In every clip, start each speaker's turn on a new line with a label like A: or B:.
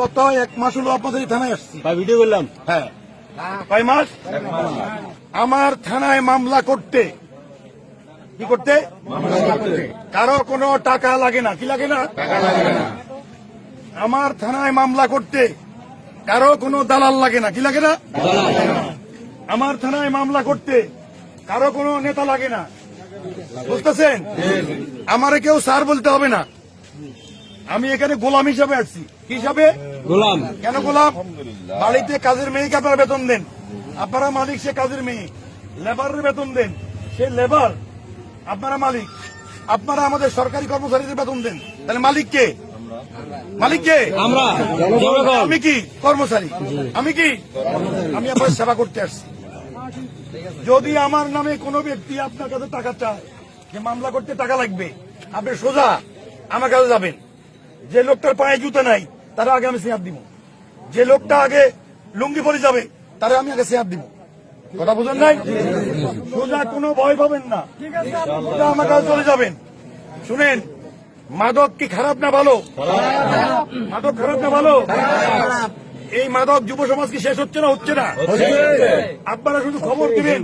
A: গত এক মাস হলো আপনাদের থানায় আসছি।
B: ভাই ভিডিও করলাম।
A: হ্যাঁ। কয় মাস? আমার থানায় মামলা করতে। কি করতে? কারও কোনো টাকা লাগে না। কি লাগে না? আমার থানায় মামলা করতে। কারও কোনো দালাল লাগে না। কি লাগে না? আমার থানায় মামলা করতে। কারও কোনো নেতা লাগে না। বুঝতেছেন? আমারে কেউ স্যার বলতে হবে না। আমি এখানে গোলাম হিসাবে আসছি কি হিসাবে?
B: গোলাম।
A: কেন গোলাম? বাড়িতে কাজের মেয়েকে আপনারা বেতন দেন। আপনারা মালিক সে কাজের মেয়ে। লেবারের বেতন দেন। সে লেবার আপনারা মালিক। আপনারা আমাদের সরকারি কর্মচারীদের বেতন দেন। তাহলে মালিক কে? মালিক কে?
B: আমরা।
A: আমি কি? কর্মচারী। আমি কি? আমি আপনার সেবা করতে আসছি। যদি আমার নামে কোনো ব্যক্তি আপনার কাছে টাকা চায় যে মামলা করতে টাকা লাগবে আপনি সোজা আমার কাছে যাবেন। যে লোকটার পায়ে জুতো নাই, তারা আগে আমি সেয়াব দিব। যে লোকটা আগে লুঙ্গি পরে যাবে, তারা আমি আগে সেয়াব দিব। কথা বুঝেন নাই? সোজা কোনো ভয় পাবেন না। সোজা আমার কাছে চলে যাবেন। শুনেন, মাদক কি খারাপ না ভালো? মাদক খারাপ না ভালো? এই মাদক যুব সমাজ কি শেষ হচ্ছে না হচ্ছে না? আপনারা শুধু খবর দিবেন,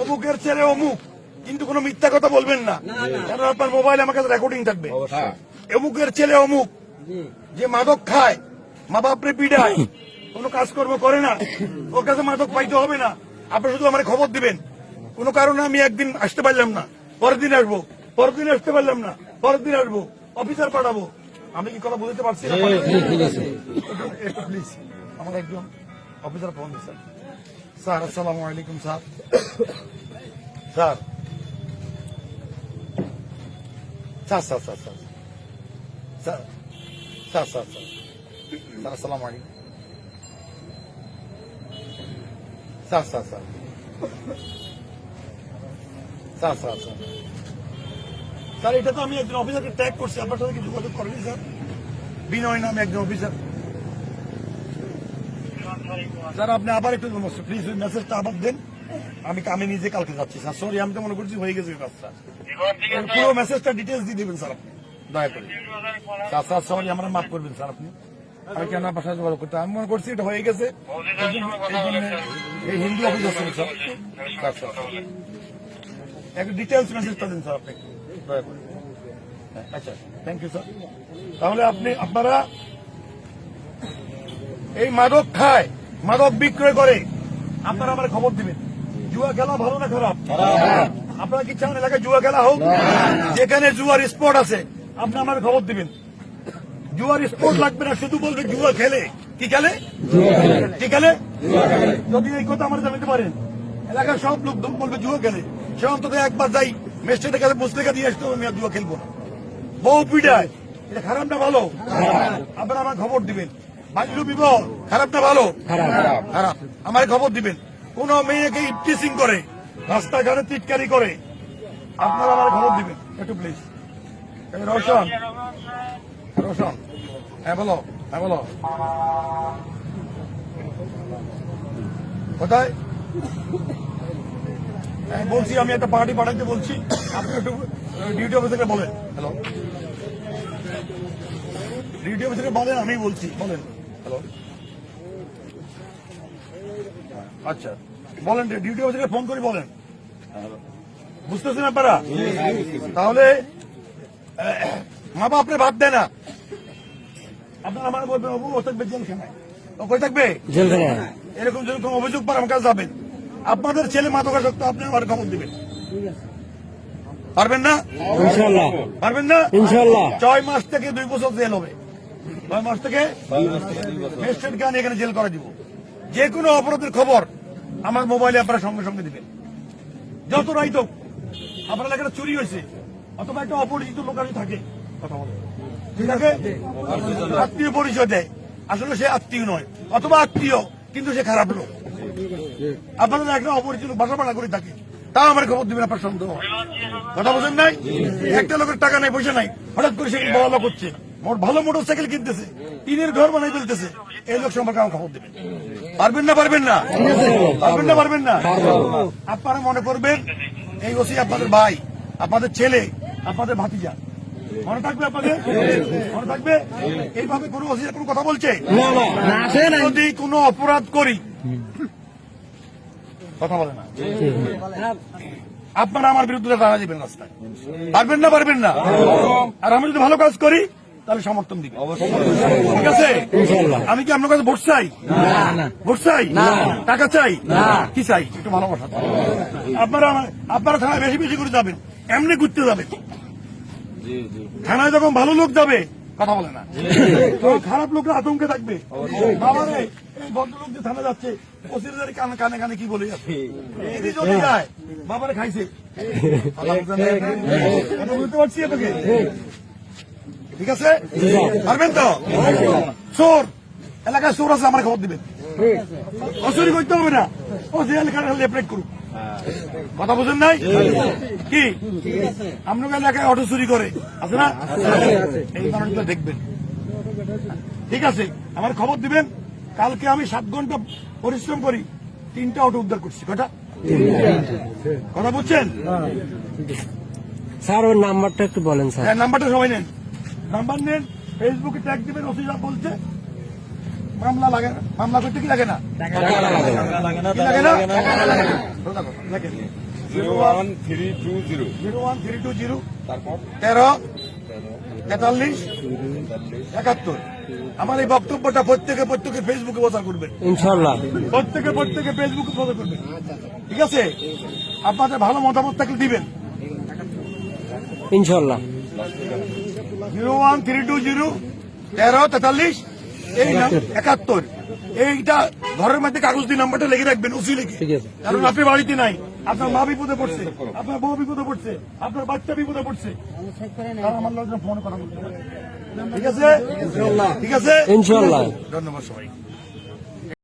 A: অমুকের ছেলে অমুক, কিন্তু কোনো মিথ্যা কথা বলবেন না। কারণ আপনার মোবাইল আমার কাছে রেকর্ডিং থাকবে। অমুকের ছেলে অমুক। যে মাদক খায় মা বাপরে পিডায় কোনো কাজকর্ম করে না। ওর কাছে মাদক পাইতে হবে না। আপনি শুধু আমার খবর দিবেন। কোনো কারণে আমি একদিন আসতে পারলাম না। পরের দিন আসব। পরের দিন আসতে পারলাম না। পরের দিন আসব। অফিসার পাঠাবো। আমি কি কথা বলতে পারছি না? প্লিজ আমার একজন অফিসার ফোন দিচ্ছেন স্যার আসসালামু আলাইকুম sir. Sir. Sir sir sir sir. Sir sir sir sir. আসসালামু আলাইকুম। Sir sir sir. Sir sir sir. Sir এটা তো আমি একজন অফিসারকে ট্যাগ করছি আপনার সাথে কি যোগাযোগ করেনি স্যার। বিনয় নামে একজন অফিসার। স্যার আপনি আবার একটু প্লিজ ওই মেসেজটা আবার দেন। আমি আমি নিজে কালকে যাচ্ছি স্যার। সরি আমি তো মনে করছি হয়ে গেছে কাজটা। পুরো মেসেজটা ডিটেলস দিয়ে দেবেন স্যার আপনি। দয়া করে। সরি আমরা মাফ করবেন স্যার আপনি। আমি কেন আপনার সাথে যোগাযোগ করতে? আমি মনে করছি এটা হয়ে গেছে। এই Hindu office sir. Sir. Details মেসেজটা দিন স্যার আপনি দয়া করে। আচ্ছা থ্যাংক ইউ স্যার তাহলে আপনি আপনারা এই মাদক খায় মাদক বিক্রয় করে আপনারা আমার খবর দিবেন। জুয়া খেলা ভালো না খারাপ? আপনারা কি চান এলাকায় জুয়া খেলা হোক? যেখানে জুয়ার স্পট আছে আপনি আমার খবর দিবেন। জুয়ার স্পট লাগবে না শুধু বলবে জুয়া খেলে। কি খেলে? কি খেলে? যদি এই কথা আমার জানাতে পারেন এলাকার সব লোক বলবে জুয়া খেলে। সে অন্তত একবার যাই মেস্টের কাছে পুস্তিকা দিয়ে আসতে হবে, আমি জুয়া খেলব না। বউ পিটায় এটা খারাপ না ভালো? আপনারা আমার খবর দিবেন। বাল্য বিবাহ খারাপ না ভালো? খারাপ। আমার খবর দিবেন। কোন মেয়েকে ইপটিসিং করে রাস্তাঘাটে টিটকারি করে। আপনারা আমার খবর দিবেন। একটু প্লিজ রোশন রোশন হ্যাঁ বলো হ্যাঁ বলো কোথায় হ্যাঁ, বলছি আমি একটা পার্টি পাঠাইতে বলছি। আপনি একটু ডিউটি অফিসারকে বলেন। হ্যালো ডিউটি অফিসারকে বলেন আমি বলছি। বলেন। হ্যালো আচ্ছা। বলেন ডিউটি অফিসারকে ফোন করে বলেন। বুঝতেছেন আপনারা? তাহলে আহ, মা বাপ আপনি ভাত দেয় না আপনার আমার বলবেন ও থাকবে জেলখানায়। ও কই থাকবে?
B: জেলখানায়।
A: এরকম যদি কোনো অভিযোগ পার আমার কাছে যাবেন। আপনাদের ছেলে মাদকাসক্ত আপনি আমার খবর দিবেন। পারবেন না?
B: ইনশাল্লাহ
A: পারবেন না?
B: ইনশাল্লাহ
A: ছয় মাস থেকে দুই বছর জেল হবে। ছয় মাস থেকে ম্যাজিস্ট্রেট গান এখানে জেল করে দিব। যে কোনো অপরাধের খবর আমার মোবাইলে আপনারা সঙ্গে সঙ্গে দিবেন। যত রাইত হোক, আপনার এলাকাটা চুরি হয়েছে। অথবা একটা অপরিচিত লোক আমি থাকে। কথা বলে। ঠিক আছে? আত্মীয় পরিচয় দেয়। আসলে সে আত্মীয় নয়, অথবা আত্মীয়, কিন্তু সে খারাপ লোক। আপনারা একটা অপরিচিত বাসা ভাড়া করে থাকে, তাও আমার খবর দিবেন, আপনার সন্দেহ কথা বলছেন নাই? একটা লোকের টাকা নাই, পয়সা নাই। হঠাৎ করে সে বলা করছে। মোর ভালো মোটর সাইকেল কিনতেছে, টিনের ঘর বানাই ফেলতেছে। এই লোক সম্পর্কে আমার খবর দেবেন। পারবেন না পারবেন না? পারবেন না পারবেন না? আপনারা মনে করবেন, এই ওসি আপনাদের ভাই। আপনাদের ছেলে আপনাদের ভাতিজা। মনে থাকবে আপনাদের? মনে থাকবে? এইভাবে কোনো কোনো কথা বলছে? যদি কোনো অপরাধ করি কথা বলে না। আপনারা আমার বিরুদ্ধে দাঁড়া দিবেন রাস্তায়। পারবেন না পারবেন না। আর আমি যদি ভালো কাজ করি তাহলে সমর্থন দিবেন। ঠিক আছে? আমি কি আপনার কাছে ভোট চাই? ভোট চাই? টাকা চাই? কি চাই? একটু ভালোবাসা। আপনারা আপনারা থানায় বেশি বেশি করে যাবেন। এমনি ঘুরতে যাবে। থানায় যখন ভালো লোক যাবে কথা বলে না। খারাপ লোকরা আতঙ্কে থাকবে বাবা রে এই ভদ্রলোক যে থানা যাচ্ছে ওসির কানে কানে কানে কি বলে যাচ্ছে? যদি যায় বাবারে খাইছে। বুঝতে পারছেন? কথা বুঝতে পারছি আপনাকে। ঠিক আছে? পারবেন তো? চোর এলাকায় চোর আছে আমার খবর দিবেন। অচুরি করতে হবে না। ও যে এলাকায় লেপরেট করুক। কথা বুঝেন নাই? কি? আপনার এলাকায় অটো চুরি করে। আছে না? এই মানুষগুলো দেখবেন। ঠিক আছে আমার খবর দিবেন। কালকে আমি সাত ঘণ্টা পরিশ্রম করি তিনটা অটো উদ্ধার করছি। কটা? কথা বুঝছেন?
B: স্যার ওর নাম্বারটা একটু বলেন স্যার।
A: হ্যাঁ নাম্বারটা সবাই নেন। নাম্বার নেন ফেসবুকে ট্যাগ দিবেন অসুবিধা বলছে। মামলা লাগে মামলা করতে কি লাগে না? লাগে না? সোজা কথা, লেখেন।
C: Zero one three two zero.
A: Zero one three two zero.
C: তারপর?
A: তেরো তেতাল্লিশ একাত্তর। আমার এই বক্তব্যটা প্রত্যেকে প্রত্যেকে ফেসবুকে প্রচার করবেন।
B: ইনশাল্লাহ
A: প্রত্যেকে প্রত্যেকে ফেসবুকে প্রচার করবেন। ঠিক আছে? আপনাদের ভালো মতামত থাকলে দিবেন।
B: ইনশাল্লাহ
A: zero one three two zero তেরো তেতাল্লিশ এই একাত্তর। এইটা ঘরের মধ্যে কাগজ দিয়ে নাম্বারটা লিখে রাখবেন উসি লিখে। কারণ আপনি বাড়িতে নাই আপনার মা বিপদে পড়ছে আপনার বউ বিপদে পড়ছে আপনার বাচ্চা বিপদে পড়ছে। আমার লোকজন ফোন করা ঠিক আছে? ঠিক আছে?
B: ইনশাল্লাহ।
A: ধন্যবাদ সবাই